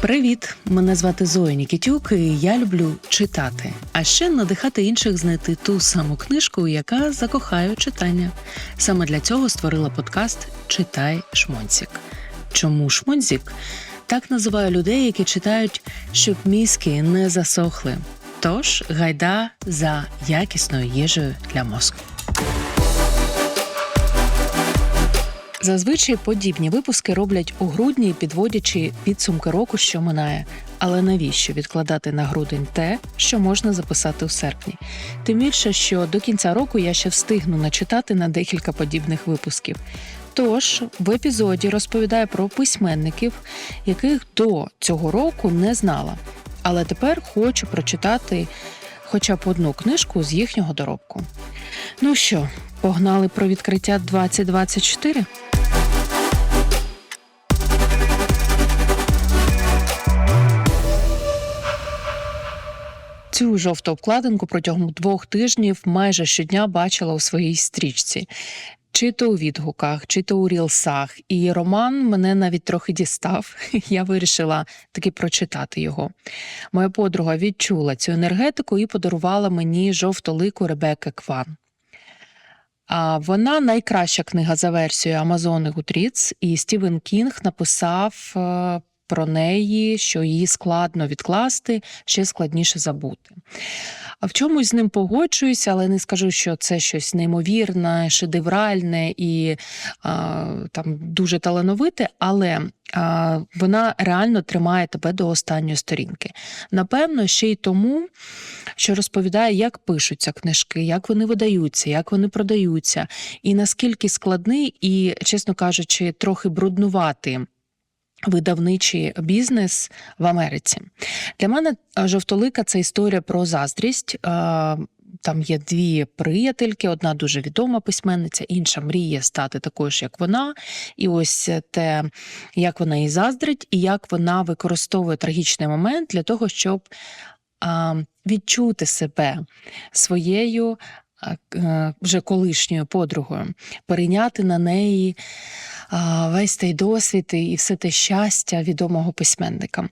Привіт! Мене звати Зоя Нікітюк, і я люблю читати, а ще надихати інших знайти ту саму книжку, яка закохає читання. Саме для цього створила подкаст Читай Шмонзік. Чому Шмонзік? Так називаю людей, які читають, щоб мізки не засохли. Тож гайда за якісною їжею для мозку. Зазвичай подібні випуски роблять у грудні, підводячи підсумки року, що минає. Але навіщо відкладати на грудень те, що можна записати у серпні? Тим більше, що до кінця року я ще встигну начитати на декілька подібних випусків. Тож в епізоді розповідаю про письменників, яких до цього року не знала. Але тепер хочу прочитати хоча б одну книжку з їхнього доробку. Ну що, погнали про відкриття 2024? Цю жовту обкладинку протягом двох тижнів майже щодня бачила у своїй стрічці. Чи то у відгуках, чи то у рілсах. І роман мене навіть трохи дістав. Я вирішила таки прочитати його. Моя подруга відчула цю енергетику і подарувала мені жовтолику Ребекки Кван. А вона найкраща книга за версією Амазони Гутріц, і Стівен Кінг написав е, про неї, що її складно відкласти, ще складніше забути. А в чомусь з ним погоджуюся, але не скажу, що це щось неймовірне, шедевральне і а, там дуже талановите, але а, вона реально тримає тебе до останньої сторінки. Напевно, ще й тому, що розповідає, як пишуться книжки, як вони видаються, як вони продаються, і наскільки складний і, чесно кажучи, трохи бруднуватий Видавничий бізнес в Америці для мене жовтолика це історія про заздрість. Там є дві приятельки: одна дуже відома письменниця, інша мріє стати такою ж, як вона. І ось те, як вона її заздрить, і як вона використовує трагічний момент для того, щоб відчути себе своєю вже колишньою подругою, перейняти на неї весь цей досвід і все те щастя відомого письменника.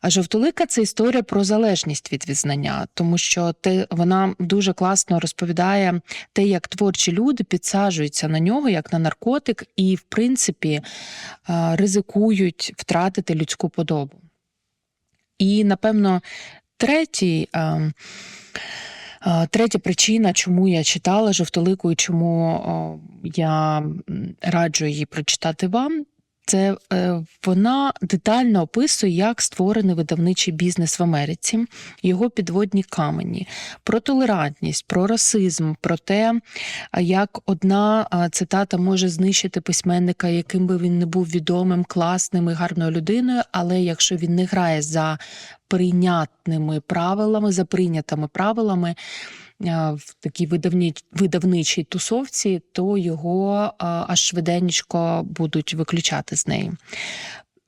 А жовтолика це історія про залежність від відзнання, тому що те вона дуже класно розповідає те, як творчі люди підсаджуються на нього як на наркотик, і, в принципі, ризикують втратити людську подобу. І, напевно, третій. Третя причина, чому я читала жовтолику і чому я раджу її прочитати вам, це е, вона детально описує, як створений видавничий бізнес в Америці, його підводні камені, про толерантність, про расизм, про те, як одна цитата може знищити письменника, яким би він не був відомим, класним і гарною людиною, але якщо він не грає за прийнятними правилами, за прийнятими правилами в такій видавничій тусовці, то його аж швиденько будуть виключати з неї.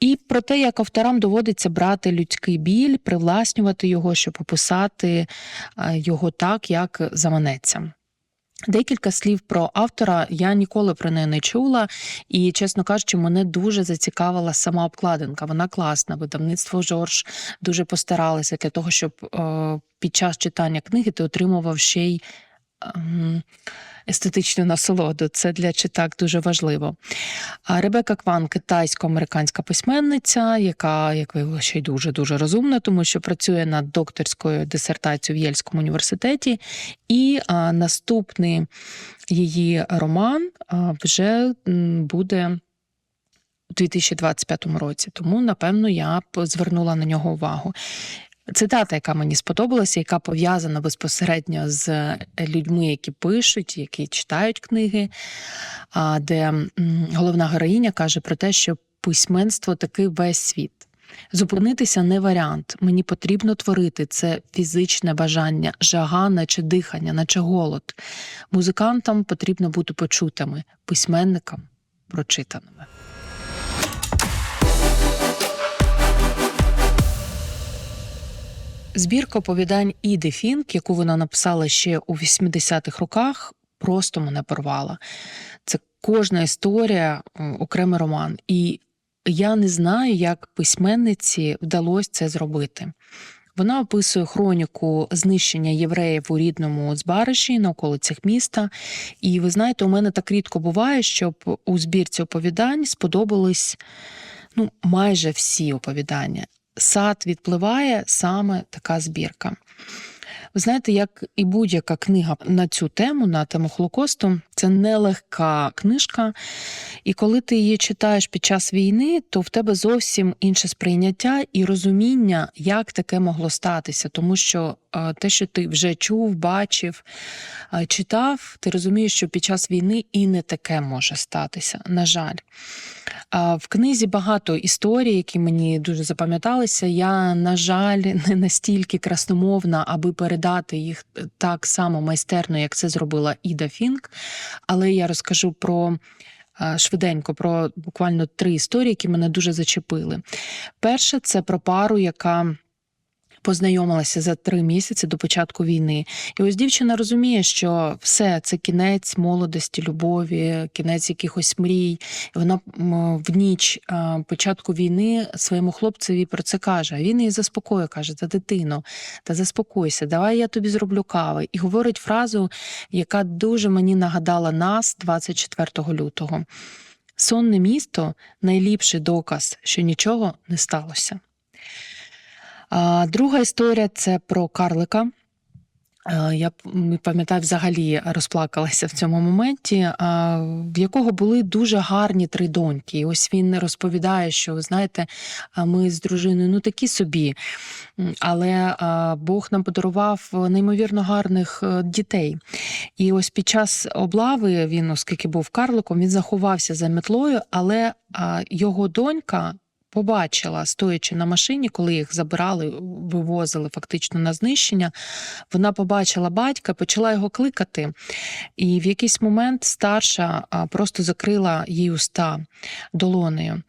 І про те, як авторам доводиться брати людський біль, привласнювати його, щоб описати його так, як заманеться. Декілька слів про автора я ніколи про неї не чула, і, чесно кажучи, мене дуже зацікавила сама обкладинка. Вона класна. Видавництво Жорж дуже постаралося для того, щоб е, під час читання книги ти отримував ще й. Естетичну насолоду. Це для читак дуже важливо. Ребека Кван, китайсько-американська письменниця, яка, як виявилося, ще й дуже дуже розумна, тому що працює над докторською дисертацією в Єльському університеті. І наступний її роман вже буде. У 2025 році, тому напевно я звернула на нього увагу. Цитата, яка мені сподобалася, яка пов'язана безпосередньо з людьми, які пишуть, які читають книги, де головна героїня каже про те, що письменство таки весь світ. Зупинитися не варіант. Мені потрібно творити це фізичне бажання, жага, наче дихання, наче голод. Музикантам потрібно бути почутими, письменникам прочитаними. Збірка оповідань Іди Фінк, яку вона написала ще у 80-х роках, просто мене порвала. Це кожна історія, окремий роман. І я не знаю, як письменниці вдалося це зробити. Вона описує хроніку знищення євреїв у рідному Збариші на околицях міста. І ви знаєте, у мене так рідко буває, щоб у збірці оповідань сподобались ну, майже всі оповідання. Сад відпливає саме така збірка. Ви знаєте, як і будь-яка книга на цю тему, на тему Холокосту, це нелегка книжка. І коли ти її читаєш під час війни, то в тебе зовсім інше сприйняття і розуміння, як таке могло статися. Тому що е, те, що ти вже чув, бачив, е, читав, ти розумієш, що під час війни і не таке може статися. На жаль. В книзі багато історій, які мені дуже запам'яталися. Я, на жаль, не настільки красномовна, аби передати їх так само майстерно, як це зробила Іда Фінк. Але я розкажу про швиденько про буквально три історії, які мене дуже зачепили. Перша це про пару, яка. Познайомилася за три місяці до початку війни, і ось дівчина розуміє, що все це кінець молодості, любові, кінець якихось мрій. І Вона в ніч початку війни своєму хлопцеві про це каже. Він її заспокоює, каже: Та дитино, та заспокойся, давай я тобі зроблю кави. І говорить фразу, яка дуже мені нагадала нас 24 лютого. Сонне місто найліпший доказ, що нічого не сталося. Друга історія це про карлика. Е, Я пам'ятаю, взагалі розплакалася в цьому моменті, в якого були дуже гарні три доньки. І ось він розповідає, що знаєте, ми з дружиною ну такі собі, але Бог нам подарував неймовірно гарних е, дітей. І ось під час облави він, оскільки був карликом, він заховався за метлою, але його донька побачила, стоячи на машині, коли їх забирали, вивозили фактично на знищення. Вона побачила батька, почала його кликати, і в якийсь момент старша просто закрила їй уста долонею.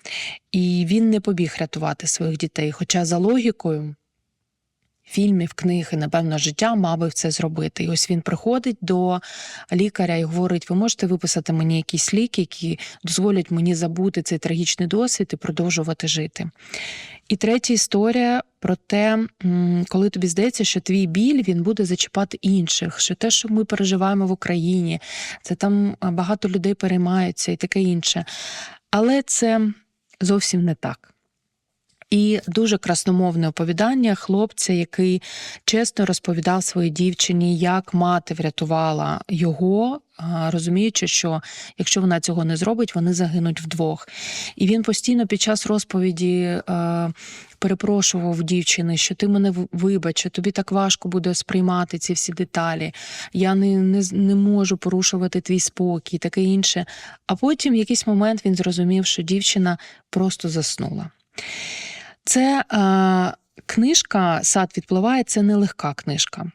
І він не побіг рятувати своїх дітей. Хоча за логікою. Фільмів, книг і, напевно, життя мав би це зробити. І ось він приходить до лікаря і говорить: ви можете виписати мені якісь ліки, які дозволять мені забути цей трагічний досвід і продовжувати жити. І третя історія про те, коли тобі здається, що твій біль він буде зачіпати інших, що те, що ми переживаємо в Україні, це там багато людей переймаються і таке інше. Але це зовсім не так. І дуже красномовне оповідання хлопця, який чесно розповідав своїй дівчині, як мати врятувала його, розуміючи, що якщо вона цього не зробить, вони загинуть вдвох. І він постійно під час розповіді е, перепрошував дівчини, що ти мене вибач, що тобі так важко буде сприймати ці всі деталі. Я не, не, не можу порушувати твій спокій, таке інше. А потім в якийсь момент він зрозумів, що дівчина просто заснула. Це е, книжка Сад відпливає це нелегка книжка.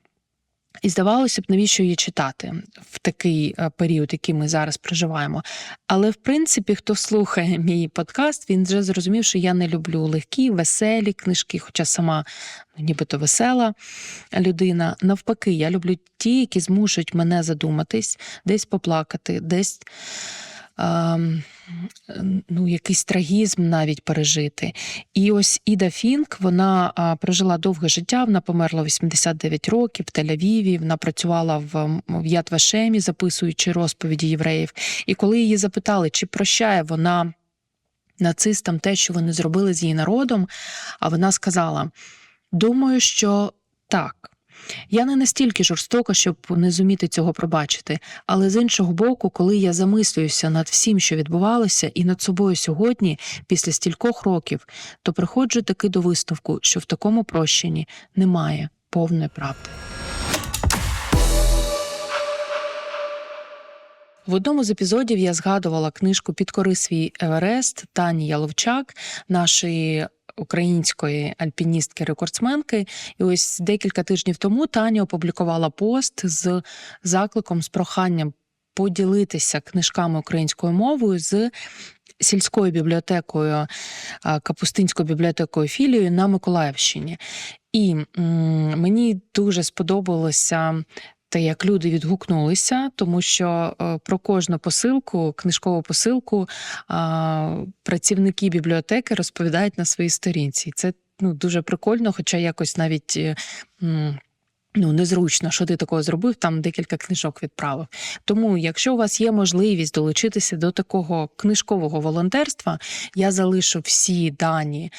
І здавалося б, навіщо її читати в такий е, період, який ми зараз проживаємо. Але в принципі, хто слухає мій подкаст, він вже зрозумів, що я не люблю легкі, веселі книжки, хоча сама ну, нібито весела людина. Навпаки, я люблю ті, які змушують мене задуматись, десь поплакати, десь. ем, Ну, якийсь трагізм навіть пережити. І ось Іда Фінк вона прожила довге життя. Вона померла у 89 років в Тель-Авіві. Вона працювала в, в Ятвашемі, записуючи розповіді євреїв. І коли її запитали, чи прощає вона нацистам те, що вони зробили з її народом, а вона сказала: Думаю, що так. Я не настільки жорстока, щоб не зуміти цього пробачити, але з іншого боку, коли я замислююся над всім, що відбувалося, і над собою сьогодні, після стількох років, то приходжу таки до висновку, що в такому прощенні немає повної правди. В одному з епізодів я згадувала книжку Підкори свій Еверест Тані Яловчак, нашої української альпіністки-рекордсменки. І ось декілька тижнів тому Таня опублікувала пост з закликом, з проханням поділитися книжками українською мовою з сільською бібліотекою, Капустинською бібліотекою філією на Миколаївщині. І м, мені дуже сподобалося те, як люди відгукнулися, тому що е, про кожну посилку, книжкову посилку, працівники бібліотеки розповідають на своїй сторінці. Це ну, дуже прикольно, хоча якось навіть. е, Ну, незручно, що ти такого зробив, там декілька книжок відправив. Тому, якщо у вас є можливість долучитися до такого книжкового волонтерства, я залишу всі дані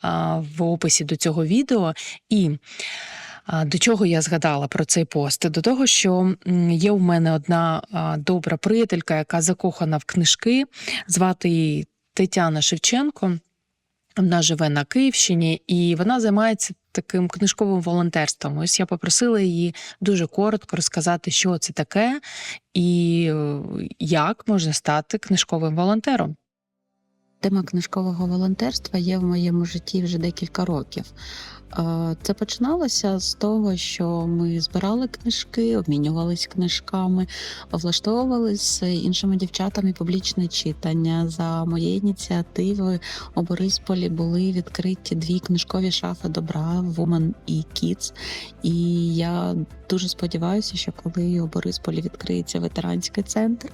а, в описі до цього відео. І до чого я згадала про цей пост? До того, що є у мене одна добра приятелька, яка закохана в книжки, звати її Тетяна Шевченко. Вона живе на Київщині і вона займається таким книжковим волонтерством. Ось я попросила її дуже коротко розказати, що це таке і е, як можна стати книжковим волонтером. Тема книжкового волонтерства є в моєму житті вже декілька років. Е, Це починалося з того, що ми збирали книжки, обмінювались книжками, влаштовували з іншими дівчатами публічне читання. За моєї ініціативи у Борисполі були відкриті дві книжкові шафи добра Woman і Kids. І я дуже сподіваюся, що коли у Борисполі відкриється ветеранський центр,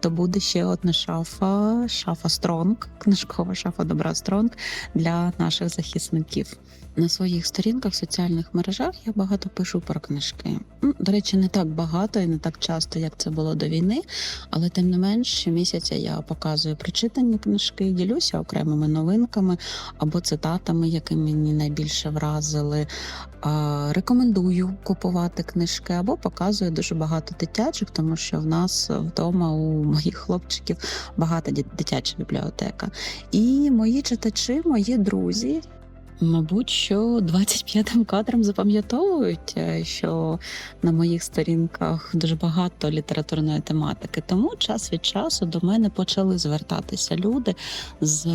то буде ще одна шафа, шафа Стронг, книжкова шафа добра Стронг для наших захисників. На своїх сторінках в соціальних мережах я багато пишу про книжки. До речі, не так багато і не так часто, як це було до війни, але тим не менш, щомісяця я показую прочитані книжки, ділюся окремими новинками або цитатами, які мені найбільше вразили. Рекомендую купувати книжки або показую дуже багато дитячих, тому що в нас вдома у моїх хлопчиків багата дитяча бібліотека. І мої читачі, мої друзі. Мабуть, що 25-м кадром запам'ятовують, е, що на моїх сторінках дуже багато літературної тематики. Тому час від часу до мене почали звертатися люди з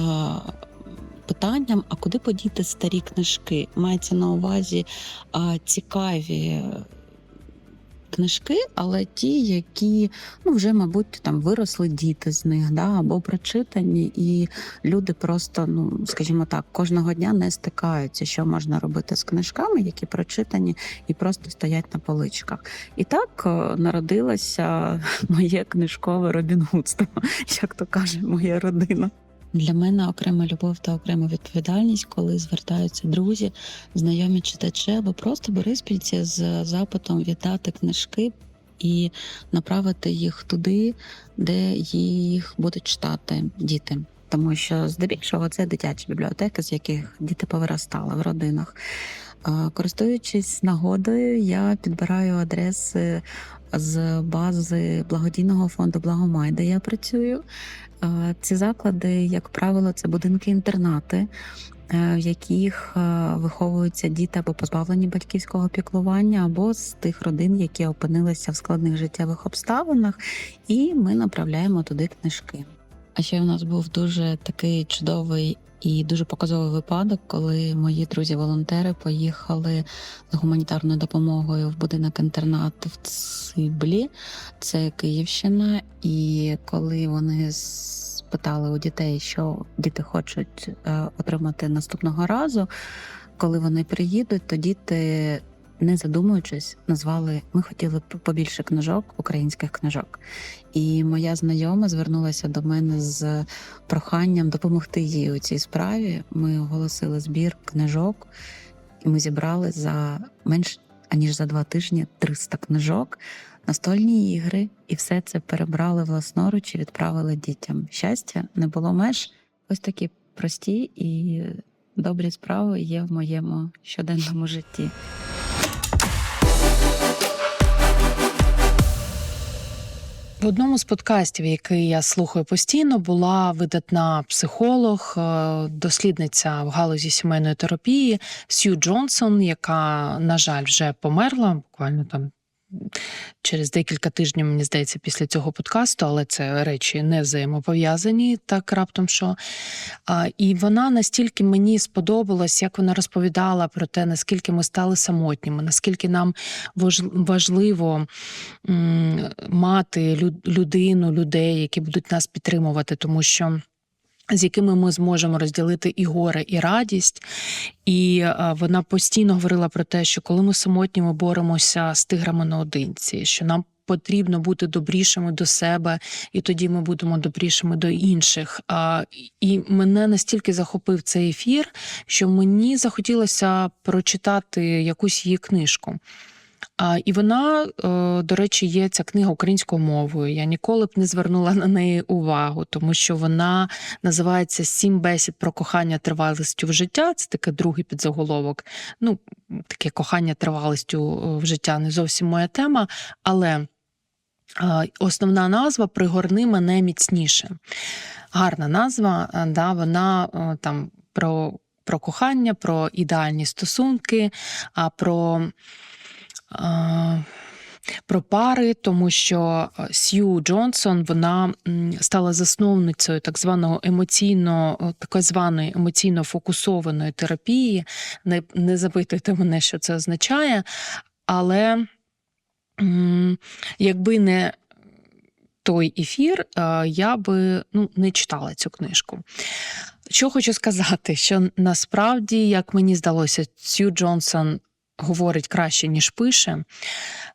питанням: а куди подіти старі книжки? Мається на увазі цікаві. Книжки, але ті, які ну вже, мабуть, там виросли діти з них, да, або прочитані, і люди просто, ну скажімо так, кожного дня не стикаються, що можна робити з книжками, які прочитані і просто стоять на поличках. І так е, народилося моє книжкове робінгудство, як то каже моя родина. Для мене окрема любов та окрема відповідальність, коли звертаються друзі, знайомі читачі або просто бориспільці з запитом віддати книжки і направити їх туди, де їх будуть читати діти. Тому що здебільшого це дитячі бібліотеки, з яких діти повиростали в родинах. Е, Користуючись нагодою, я підбираю адреси з бази благодійного фонду Благомай, де я працюю. Е, Ці заклади, як правило, це будинки-інтернати, е, в яких е, виховуються діти або позбавлені батьківського піклування, або з тих родин, які опинилися в складних життєвих обставинах, і ми направляємо туди книжки. Ще в нас був дуже такий чудовий і дуже показовий випадок, коли мої друзі-волонтери поїхали з гуманітарною допомогою в будинок інтернат в Циблі, це Київщина. І коли вони спитали у дітей, що діти хочуть е, отримати наступного разу, коли вони приїдуть, то діти. Не задумуючись, назвали ми хотіли б побільше книжок, українських книжок. І моя знайома звернулася до мене з проханням допомогти їй у цій справі. Ми оголосили збір книжок, і ми зібрали за менш аніж за два тижні 300 книжок, настольні ігри, і все це перебрали власноруч і відправили дітям. Щастя, не було меж. Ось такі прості і добрі справи є в моєму щоденному житті. В одному з подкастів, який я слухаю постійно, була видатна психолог, е, дослідниця в галузі сімейної терапії Сью Джонсон, яка, на жаль, вже померла буквально там. Через декілька тижнів, мені здається, після цього подкасту, але це речі не взаємопов'язані, так раптом що. І вона настільки мені сподобалась, як вона розповідала про те, наскільки ми стали самотніми, наскільки нам важливо мати людину, людей, які будуть нас підтримувати, тому що. З якими ми зможемо розділити і горе, і радість. І е, вона постійно говорила про те, що коли ми самотні, ми боремося з тиграми наодинці, що нам потрібно бути добрішими до себе, і тоді ми будемо добрішими до інших. А, І мене настільки захопив цей ефір, що мені захотілося прочитати якусь її книжку. І вона, е, до речі, є ця книга українською мовою. Я ніколи б не звернула на неї увагу, тому що вона називається Сім бесід про кохання тривалістю в життя. Це таке другий підзаголовок. Ну, таке кохання тривалістю е, в життя не зовсім моя тема, але е, основна назва Пригорни мене міцніше. Гарна назва, да, вона там про, про кохання, про ідеальні стосунки, а про. Про пари, тому що е, Сью Джонсон вона стала засновницею так званого емоційно, так званої емоційно фокусованої терапії. Не, не запитуйте мене, що це означає, але якби не той ефір, е, я би ну, не читала цю книжку. Що хочу сказати, що насправді, як мені здалося, Сью Джонсон говорить краще, ніж пише.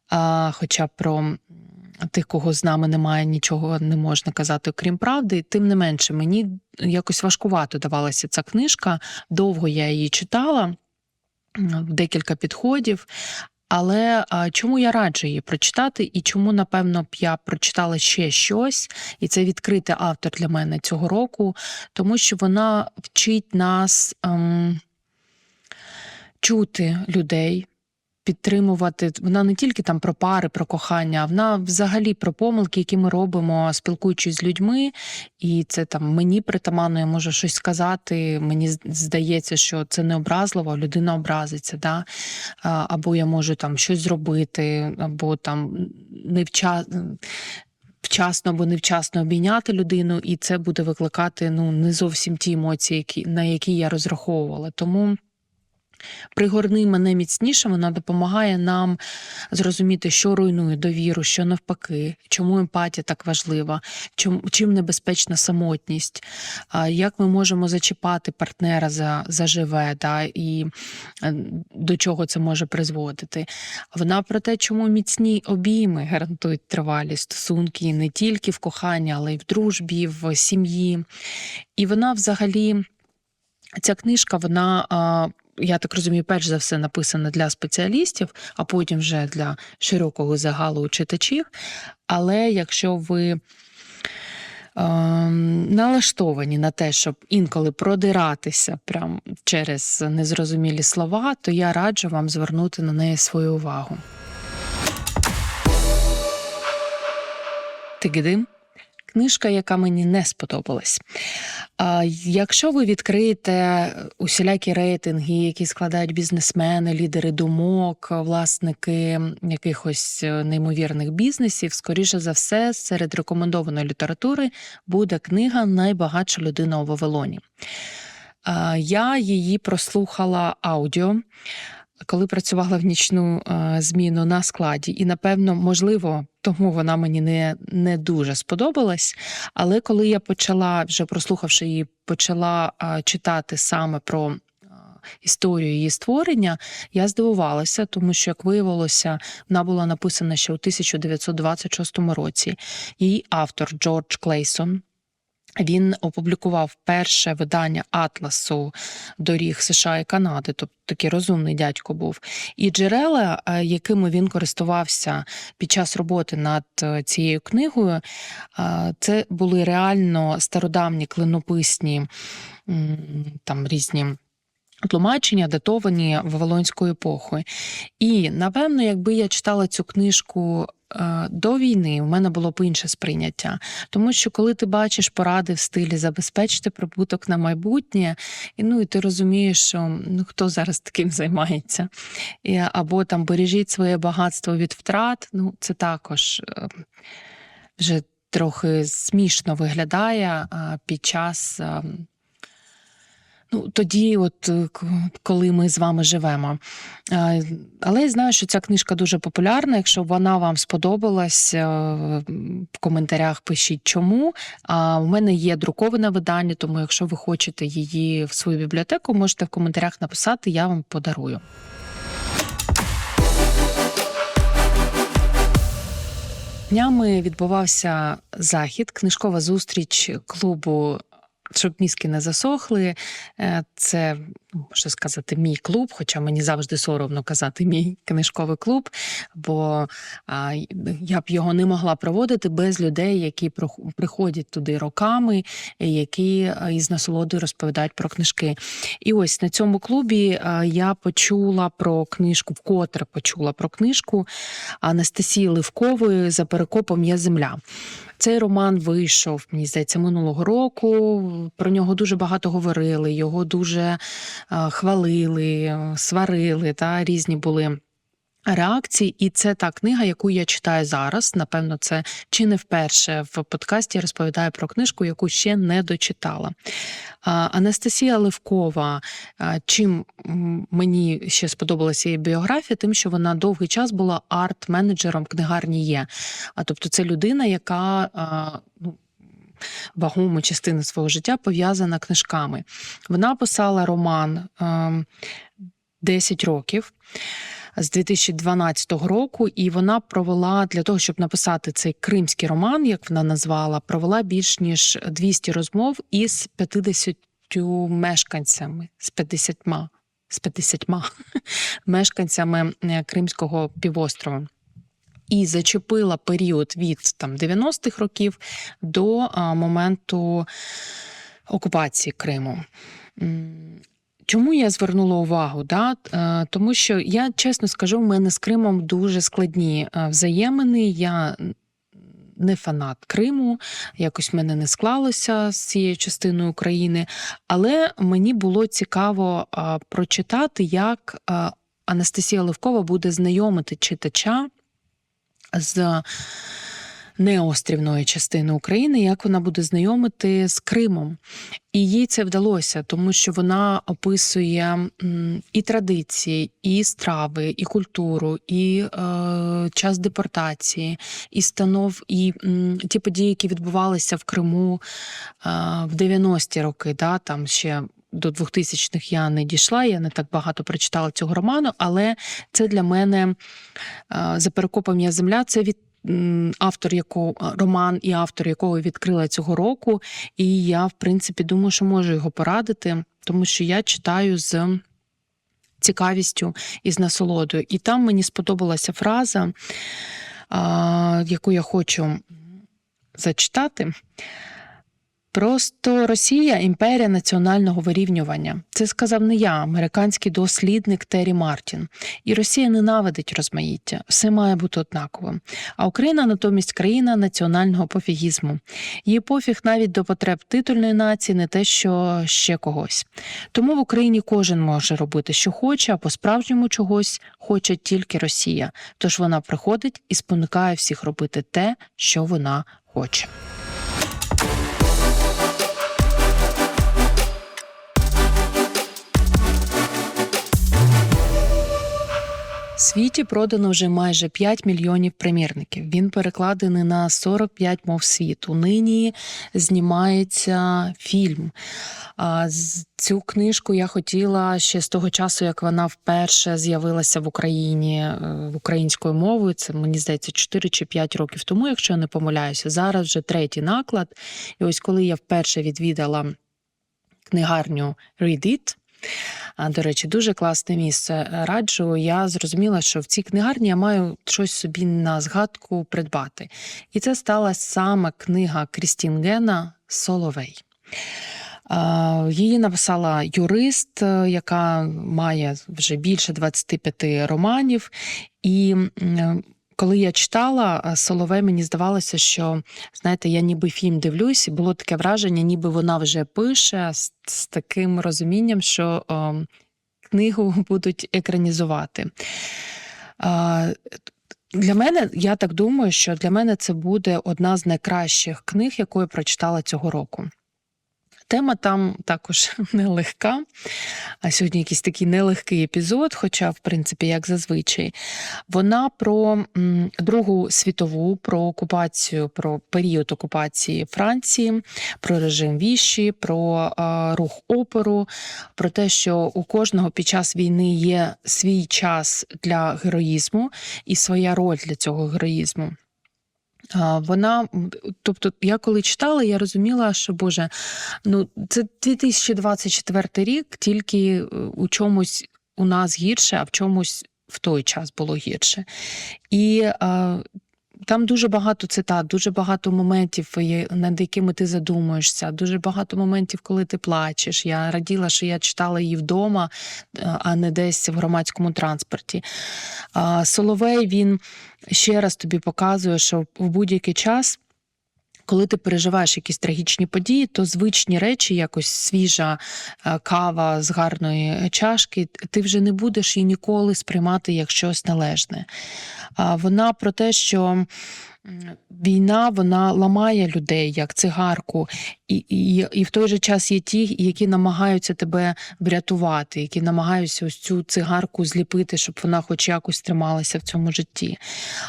А, Хоча про тих, кого з нами немає, нічого не можна казати, окрім правди. Тим не менше, мені якось важкувато давалася ця книжка. Довго я її читала, декілька підходів. Але а, чому я раджу її прочитати, і чому, напевно, б я прочитала ще щось, і це відкритий автор для мене цього року, тому що вона вчить нас ем, чути людей, підтримувати. Вона не тільки там про пари, про кохання, а вона взагалі про помилки, які ми робимо, спілкуючись з людьми. І це там мені притаманно, я можу щось сказати. Мені здається, що це не образливо, людина образиться. Да? Або я можу там щось зробити, або там невчасно. Вчасно або невчасно обійняти людину, і це буде викликати ну не зовсім ті емоції, які, на які я розраховувала. Тому пригорни мене міцніше, вона допомагає нам зрозуміти, що руйнує довіру, що навпаки, чому емпатія так важлива, чим, чим небезпечна самотність, як ми можемо зачіпати партнера за, за живе, да, і е, до чого це може призводити. Вона про те, чому міцні обійми гарантують тривалі стосунки не тільки в коханні, але й в дружбі, в сім'ї. І вона взагалі. Ця книжка, вона, я так розумію, перш за все написана для спеціалістів, а потім вже для широкого загалу читачів. Але якщо ви ем, налаштовані на те, щоб інколи продиратися прям через незрозумілі слова, то я раджу вам звернути на неї свою увагу. Тигидим. Книжка, яка мені не сподобалась. Якщо ви відкриєте усілякі рейтинги, які складають бізнесмени, лідери думок, власники якихось е, неймовірних бізнесів, скоріше за все, серед рекомендованої літератури буде книга Найбагатша людина у Вавилоні. Я її прослухала аудіо. Коли працювала в нічну е, зміну на складі, і напевно, можливо, тому вона мені не, не дуже сподобалась. Але коли я почала, вже прослухавши її, почала а, читати саме про історію її створення, я здивувалася, тому що, як виявилося, вона була написана ще у 1926 році. Її автор Джордж Клейсон. Він опублікував перше видання атласу доріг США і Канади, тобто такий розумний дядько був. І джерела, е, якими він користувався під час роботи над е, цією книгою, е, це були реально стародавні клинописні там різні. Тлумачення датовані Вавилонською епохою. І напевно, якби я читала цю книжку е, до війни, у мене було б інше сприйняття. Тому що коли ти бачиш поради в стилі забезпечити прибуток на майбутнє, і ну і ти розумієш, що ну хто зараз таким займається, або там бережіть своє багатство від втрат, ну це також е, вже трохи смішно виглядає під час. Ну, тоді, от е, коли ми з вами живемо. Е, Але я знаю, що ця книжка дуже популярна. Якщо вона вам сподобалась, е, в коментарях пишіть чому. А у мене є друковане видання, тому якщо ви хочете її в свою бібліотеку, можете в коментарях написати, я вам подарую. Днями відбувався захід, книжкова зустріч клубу. Щоб мізки не засохли, Е, це ну, можна сказати, мій клуб, хоча мені завжди соромно казати мій книжковий клуб, бо я б його не могла проводити без людей, які приходять туди роками, які із насолодою розповідають про книжки. І ось на цьому клубі я почула про книжку, вкотре почула про книжку Анастасії Ливкової за перекопом є земля. Цей роман вийшов, мені здається, минулого року. Про нього дуже багато говорили, його дуже е, хвалили, сварили, та різні були. Реакції, і це та книга, яку я читаю зараз. Напевно, це чи не вперше в подкасті розповідаю про книжку, яку ще не дочитала. Анастасія Левкова, чим мені ще сподобалася її біографія, тим, що вона довгий час була арт-менеджером книгарні є. А тобто, це людина, яка ну, вагому частину свого життя пов'язана книжками. Вона писала роман ем, 10 років. З 2012 року, і вона провела для того, щоб написати цей кримський роман, як вона назвала, провела більш ніж 200 розмов із 50 мешканцями, з 50, з 50 мешканцями е, Кримського півострова. І зачепила період від там 90-х років до а, моменту окупації Криму. Чому я звернула увагу? Да? Е, Тому що я чесно скажу, в мене з Кримом дуже складні е, взаємини. Я не фанат Криму, якось в мене не склалося з цією частиною України, але мені було цікаво прочитати, як Анастасія Левкова буде знайомити читача з неострівної частини України, як вона буде знайомити з Кримом. І їй це вдалося, тому що вона описує і традиції, і страви, і культуру, і е, час депортації, і станов, і м, ті події, які відбувалися в Криму е, в 90-ті роки, да, там ще. До 2000-х я не дійшла, я не так багато прочитала цього роману, але це для мене е, за перекопом я земля. Це від автор якого роман і автор якого відкрила цього року. І я, в принципі, думаю, що можу його порадити, тому що я читаю з цікавістю і з насолодою. І там мені сподобалася фраза, яку я хочу зачитати. Просто Росія імперія національного вирівнювання. Це сказав не я, американський дослідник Террі Мартін. І Росія ненавидить розмаїття, все має бути однаковим. А Україна натомість країна національного пофігізму. Її пофіг навіть до потреб титульної нації, не те, що ще когось. Тому в Україні кожен може робити, що хоче, а по-справжньому чогось хоче тільки Росія. Тож вона приходить і спонукає всіх робити те, що вона хоче. Світі продано вже майже 5 мільйонів примірників. Він перекладений на 45 мов світу. Нині знімається фільм. А цю книжку я хотіла ще з того часу, як вона вперше з'явилася в Україні е, українською мовою. Це мені здається 4 чи 5 років тому, якщо я не помиляюся. Зараз вже третій наклад. І ось коли я вперше відвідала книгарню Read It, До речі, дуже класне місце. Раджу, я зрозуміла, що в цій книгарні я маю щось собі на згадку придбати. І це стала саме книга Крістін Гена Соловей. Її написала юрист, е, яка має вже більше 25 романів. І коли я читала е, Соловей, мені здавалося, що знаєте, я ніби фільм дивлюсь, і було таке враження, ніби вона вже пише з, з таким розумінням, що е, книгу будуть екранізувати. Е, для мене, я так думаю, що для мене це буде одна з найкращих книг, яку я прочитала цього року. Тема там також нелегка. А сьогодні якийсь такий нелегкий епізод, хоча, в принципі, як зазвичай. Вона про Другу світову, про окупацію, про період окупації Франції, про режим віші, про рух опору, про те, що у кожного під час війни є свій час для героїзму і своя роль для цього героїзму. Вона, тобто, я коли читала, я розуміла, що Боже, ну це 2024 рік, тільки е, у чомусь у нас гірше, а в чомусь в той час було гірше. І а, там дуже багато цитат, дуже багато моментів, над якими ти задумуєшся, дуже багато моментів, коли ти плачеш. Я раділа, що я читала її вдома, е, а не десь в громадському транспорті. Соловей він ще раз тобі показує, що в будь-який час. Коли ти переживаєш якісь трагічні події, то звичні речі, якось свіжа е, кава з гарної чашки, ти вже не будеш її ніколи сприймати як щось належне. Вона про те, що війна вона ламає людей як цигарку, і, і, і в той же час є ті, які намагаються тебе врятувати, які намагаються ось цю цигарку зліпити, щоб вона хоч якось трималася в цьому житті.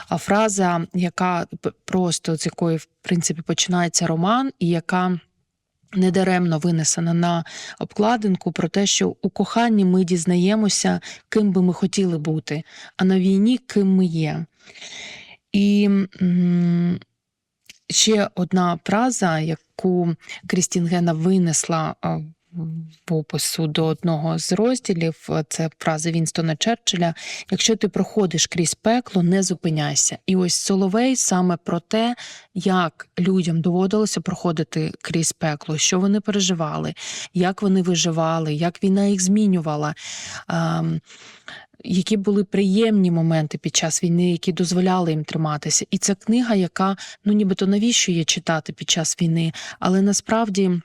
А фраза, яка просто з якої в принципі починається роман, і яка недаремно винесена на обкладинку про те, що у коханні ми дізнаємося, ким би ми хотіли бути, а на війні ким ми є. І ще одна фраза, яку Крістін Гена винесла в опису до одного з розділів, це фраза Вінстона Черчилля: якщо ти проходиш крізь пекло, не зупиняйся. І ось Соловей саме про те, як людям доводилося проходити крізь пекло, що вони переживали, як вони виживали, як війна їх змінювала. ем, Які були приємні моменти під час війни, які дозволяли їм триматися, і це книга, яка ну нібито навіщо є читати під час війни, але насправді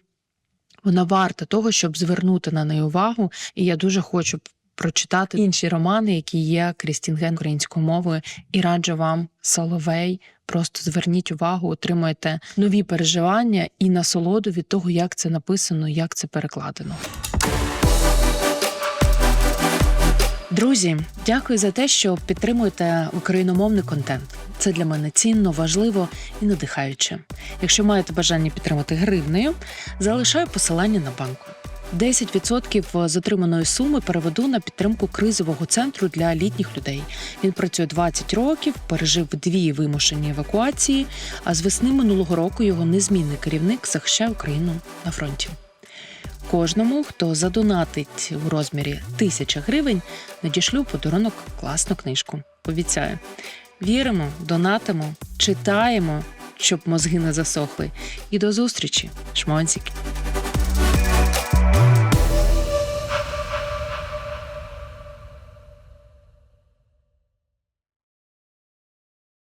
вона варта того, щоб звернути на неї увагу. І я дуже хочу прочитати інші романи, які є Крістінген українською мовою, і раджу вам Соловей. Просто зверніть увагу, отримуєте нові переживання і насолоду від того, як це написано, як це перекладено. Друзі, дякую за те, що підтримуєте україномовний контент. Це для мене цінно, важливо і надихаюче. Якщо маєте бажання підтримати гривнею, залишаю посилання на банку. 10% з отриманої суми переведу на підтримку кризового центру для літніх людей. Він працює 20 років, пережив дві вимушені евакуації. А з весни минулого року його незмінний керівник захищає Україну на фронті. Кожному, хто задонатить у розмірі тисяча гривень, надішлю подарунок класну книжку. Обіцяю. Віримо, донатимо, читаємо, щоб мозги не засохли. І до зустрічі, шмонзики!